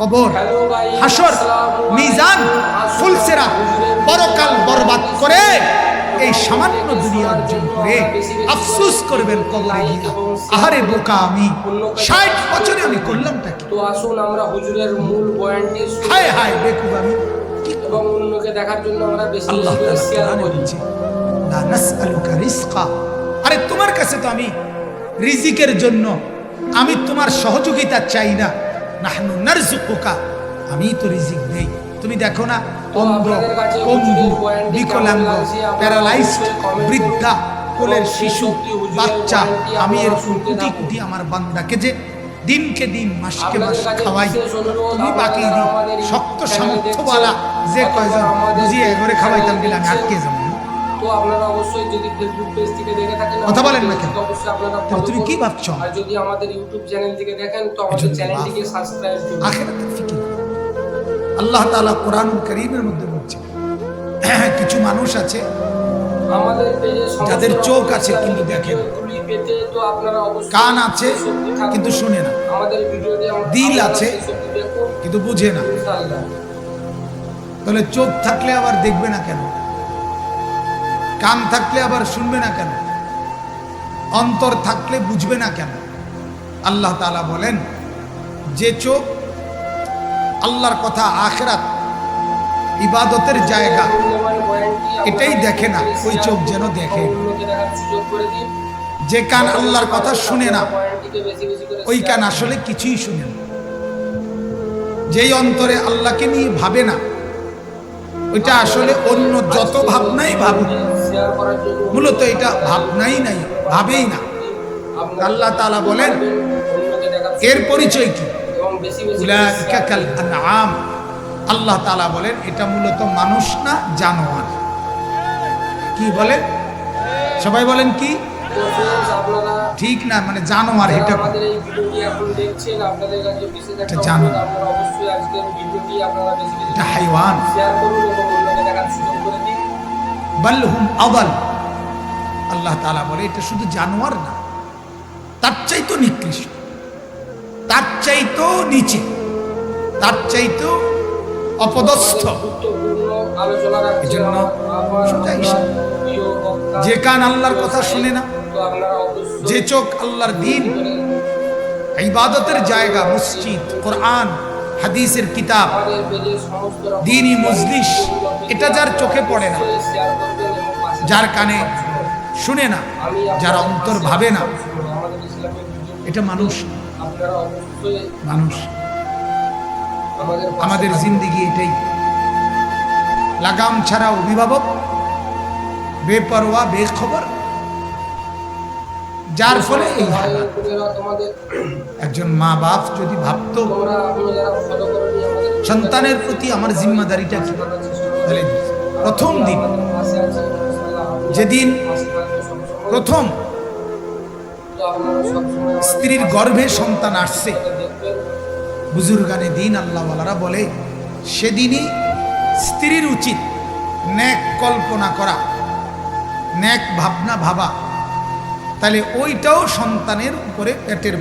কবর হাসর মিজান। ফুলসেরা পরকাল বরবাদ করে এই সামান্য দুনিয়া অর্জন করে আফসুস করবেন কবরে গিয়া। আহারে বোকা আমি ষাট বছরে আমি করলামটা কি? তো আসুন আমরা হুজুরের মূল বয়ানটি হায় হায় বেকুব আমি। এবং অন্যকে দেখার জন্য আমরা বেশি আল্লাহ নাসআলুকা রিজকা। আরে তোমার কাছে তো আমি রিজিকের জন্য আমি তোমার সহযোগিতা চাই না। নাহনু নারজুকুকা আমি তো রিজিক দেই তুমি দেখো না অন্ধ পঙ্গু বিকলাঙ্গ প্যারালাইজড বৃদ্ধা কোলের শিশু বাচ্চা আমি এর কুটি কুটি আমার বান্দাকে যে দিনকে দিন মাসকে মাস খাওয়াই। তুমি বাকি দিই শক্ত সামর্থ্যওয়ালা যে কয়জন বুঝিয়ে করে খাওয়াইতাম দিলে আমি আটকে যাব। তো আপনারা অবশ্যই যদি ফেসবুক পেজ থেকে দেখে থাকেন কথা বলেন না কেন? অবশ্যই আপনারা তুমি কি ভাবছ? আর যদি আমাদের ইউটিউব চ্যানেল থেকে দেখেন তো আমাদের চ্যানেলটিকে সাবস্ক্রাইব করুন। আখেরাতের ফিকির। আল্লাহ তাআলা কোরআন করিমের মধ্যে বলছে কিছু মানুষ আছে আমাদের যাদের চোখ আছে কিন্তু দেখে না। পেতে তো আপনারা কান আছে কিন্তু শুনে না। আমাদের দিল আছে দেখুন। কিন্তু বুঝে না। তাহলে চোখ থাকলে আবার দেখবে না কেন? কান থাকলে আবার শুনবে না কেন? অন্তর থাকলে বুঝবে না কেন? আল্লাহ তালা বলেন যে চোখ আল্লাহর কথা আখেরাত ইবাদতের জায়গা এটাই দেখে না, ওই চোখ যেন দেখে। যে কান আল্লাহর কথা শুনে না ওই কান আসলে কিছুই শুনে না। যেই অন্তরে আল্লাহকে নিয়ে ভাবে না ওইটা আসলে অন্য যত ভাবনাই ভাবুক। মূলত এটা ভাবনাই নাই ভাবেই না। আল্লাহ তাআলা বলেন এর পরিচয় কি? আনআম। আল্লাহ তাআলা বলেন এটা মূলত মানুষ না জানোয়ার। কি বলেন? সবাই বলেন কি? আপনারা ঠিক না মানে জানোয়ার এটা আমাদের এই ভিডিওটি এখন দেখছেন আপনাদের কাছে বিশেষ একটা এটা জানুন। অনুরোধ, আপনারা অবশ্যই আজকের ভিডিওটি আপনারা বেশি বেশি হাইওয়ান। শেয়ার করুন এবং বাল হুম আদাল। আল্লাহ তাআলা বলে, এটা শুধু জানোয়ার না, তার চাইতো নিকৃষ্ট, তার চাইতো নিচে, তার চাইতো অপদস্থ। যে কান আল্লাহর কথা শুনে না, যে চোখ আল্লাহর দিন, ইবাদতের জায়গা, মসজিদ, কোরআন, হাদিসের কিতাব, দিনই মজলিস, এটা যার চোখে পড়ে না। যার কানে শুনে না, যার অন্তর ভাবে না, এটা মানুষ। মানুষ। আমাদের জিন্দিগি এটাই। লাগাম ছাড়া অভিভাবক, বেপরোয়া, বেখবর। যার ফলে এই একজন মা বাপ যদি ভাবতো, সন্তানের প্রতি আমার জিম্মাদারিটা কি? প্রথম দিন যেদিন। প্রথম স্ত্রীর গর্ভে সন্তান আসছে, বুজুর্গানে দিন আল্লাহওয়ালারা বলে, সেদিনই স্ত্রীর উচিত ন্যাক কল্পনা করা, ন্যাক ভাবনা ভাবা তাহলে ওইটাও সন্তানের উপরে পেটের